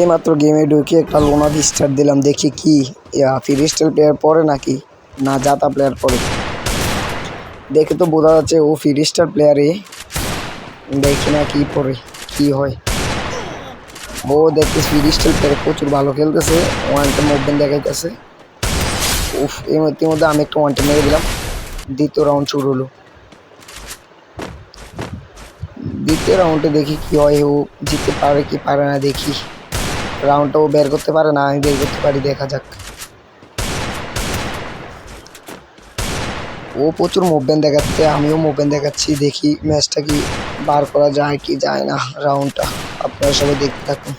এইমাত্র গেমে ঢুকে একটা লোনা স্টার্ট দিলাম, দেখি কি ফ্রি স্টাইল প্লেয়ার পরে নাকি? না জাতা প্লেয়ার পরে দেখে তো বোঝা যাচ্ছে ও ফ্রি স্টার প্লেয়ারে দেখি না কি পরে কি হয়। ও দেখতে ফ্রি স্টাইল প্লেয়ার প্রচুর ভালো খেলতেছে ওয়ানটা মুভমেন্ট দেখাইতেছে। উফ এর ইতিমধ্যে আমি একটা ওয়ানটা মেরে দিলাম। দ্বিতীয় রাউন্ড শুরু হলো। দ্বিতীয় রাউন্ডে দেখি কি হয়, ও জিততে পারে কি পারে না দেখি। রাউন্ডটা ও বের করতে পারে না, আমি বের করতে পারি, দেখা যাক। ও প্রচুর মুভমেন্ট দেখাচ্ছে, আমিও মুভমেন্ট দেখাচ্ছি, দেখি ম্যাচটা কি বার করা যায় কি যায় না রাউন্ডটা আপনারা সবাই দেখতে থাকুন।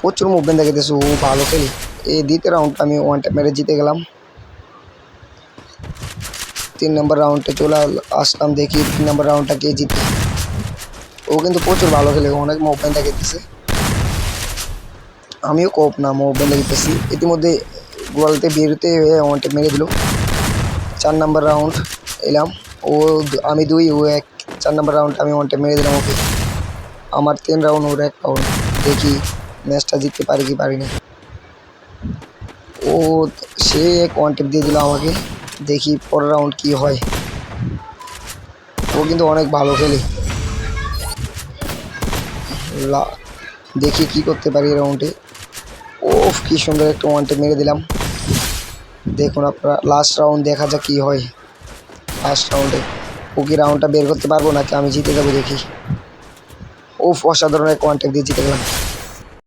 প্রচুর মুভমেন্ট দেখাতেছে, ও ভালো খেলি। এই দ্বিতীয় রাউন্ডটা আমি ওয়ানটা মেরে জিতে গেলাম। তিন নম্বর রাউন্ডে চলে আসলাম, দেখি তিন নম্বর রাউন্ডটা কে জিতে। ও কিন্তু প্রচুর ভালো খেলে, অনেক মুভমেন্ট দেখাইতেছে। আমিও কোপ না মুভমেন্ট দেখাইতেছি ইতিমধ্যে গোয়ালতে বেরোতে ওয়ানটা মেরে দিল। চার নাম্বার রাউন্ড এলাম। ও আমি দুই, ও এক। চার নাম্বার রাউন্ড আমি ওয়ানটা মেরে দিলাম ওকে। আমার তিন রাউন্ড, ওর এক রাউন্ড। দেখি ম্যাচটা জিততে পারি কি পারি না। ও সে এক ওয়ান দিয়ে দিল আমাকে। দেখি পরের রাউন্ড কি হয়। ও কিন্তু অনেক ভালো খেলে। দেখি কি করতে পারি রাউন্ডে ও কি সুন্দর একটা ওয়ান টেপ মেরে দিলাম। দেখুন আপনারা লাস্ট রাউন্ড দেখা যাক কি হয়। লাস্ট রাউন্ডে ও কি রাউন্ডটা বের করতে পারব নাকি আমি জিতে যাব দেখি। ওফ, অসাধারণ এক ওয়ান টেপ দিয়ে জিতে গেলাম।